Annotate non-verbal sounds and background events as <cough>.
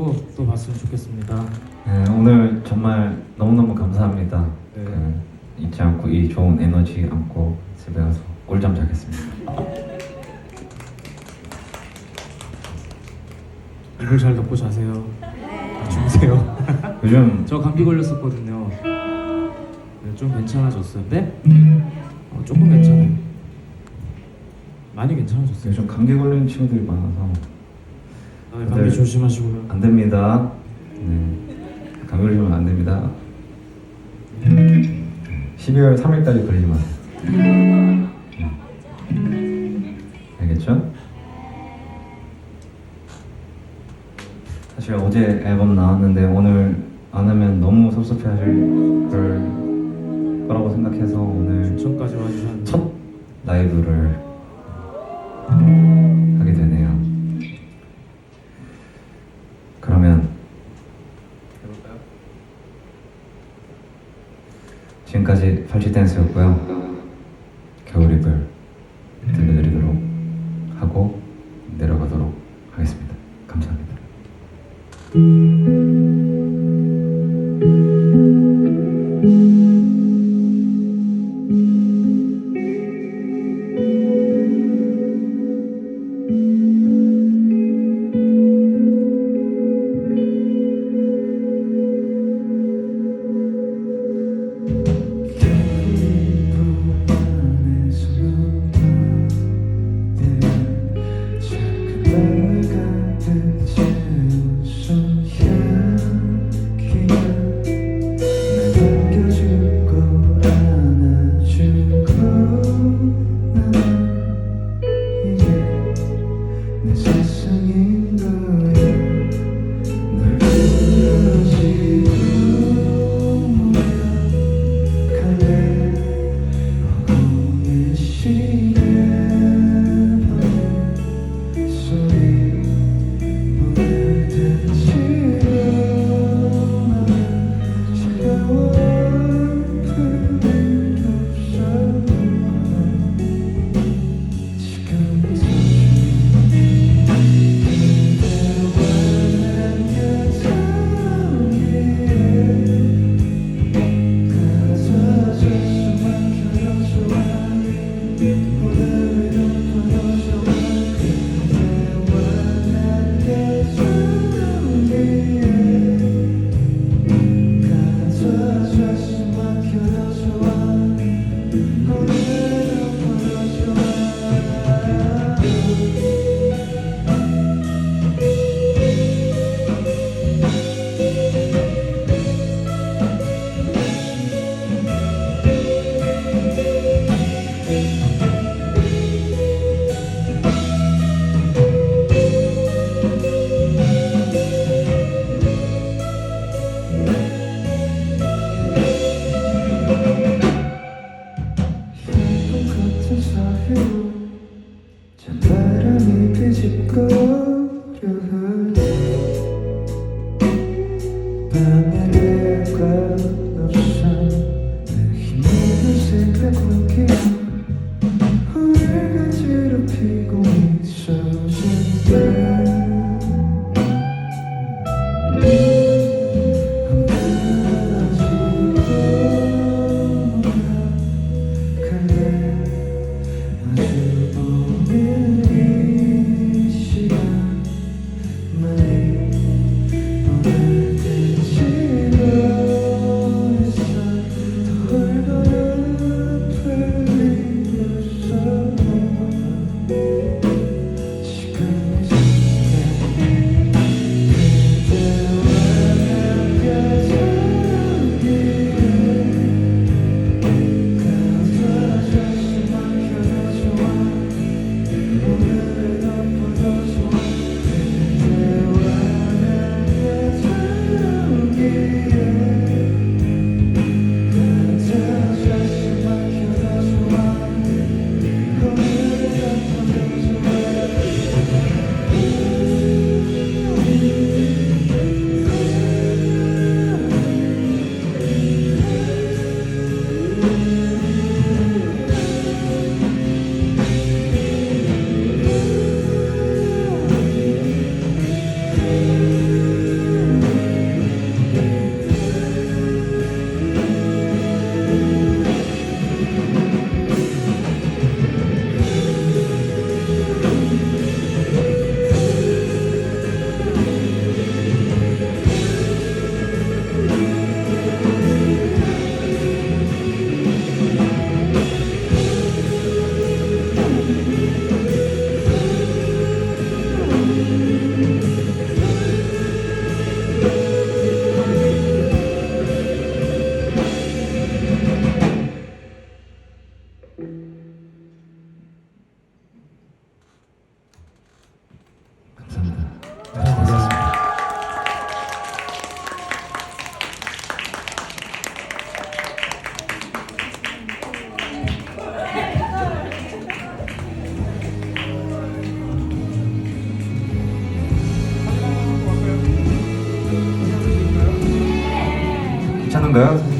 가지고 또 봤으면 좋겠습니다. 네, 오늘 정말 너무너무 감사합니다. 네. 그, 잊지 않고 이 좋은 에너지 안고 집에 가서 꿀잠 자겠습니다. 이불 잘 덮고 자세요. 아, 주무세요. <laughs> 요즘 <laughs> 저 감기 걸렸었거든요. 네, 좀 괜찮아졌어요. 네? 어, 조금 괜찮아요. 많이 괜찮아졌어요. 요즘 감기 걸리는 친구들이 많아서 아, 감기 네. 조심하시고요. 안 됩니다. 네, 감기 걸리면 안 됩니다. 12월 3일까지 걸리지 마세요. 네. 알겠죠? 사실 어제 앨범 나왔는데 오늘 안 하면 너무 섭섭해하실 걸 거라고 생각해서 오늘 전까지 와주셨는데 첫 라이브를 그러면 해볼까요? 지금까지 팔찌 댄스였고요. 겨울이별 괜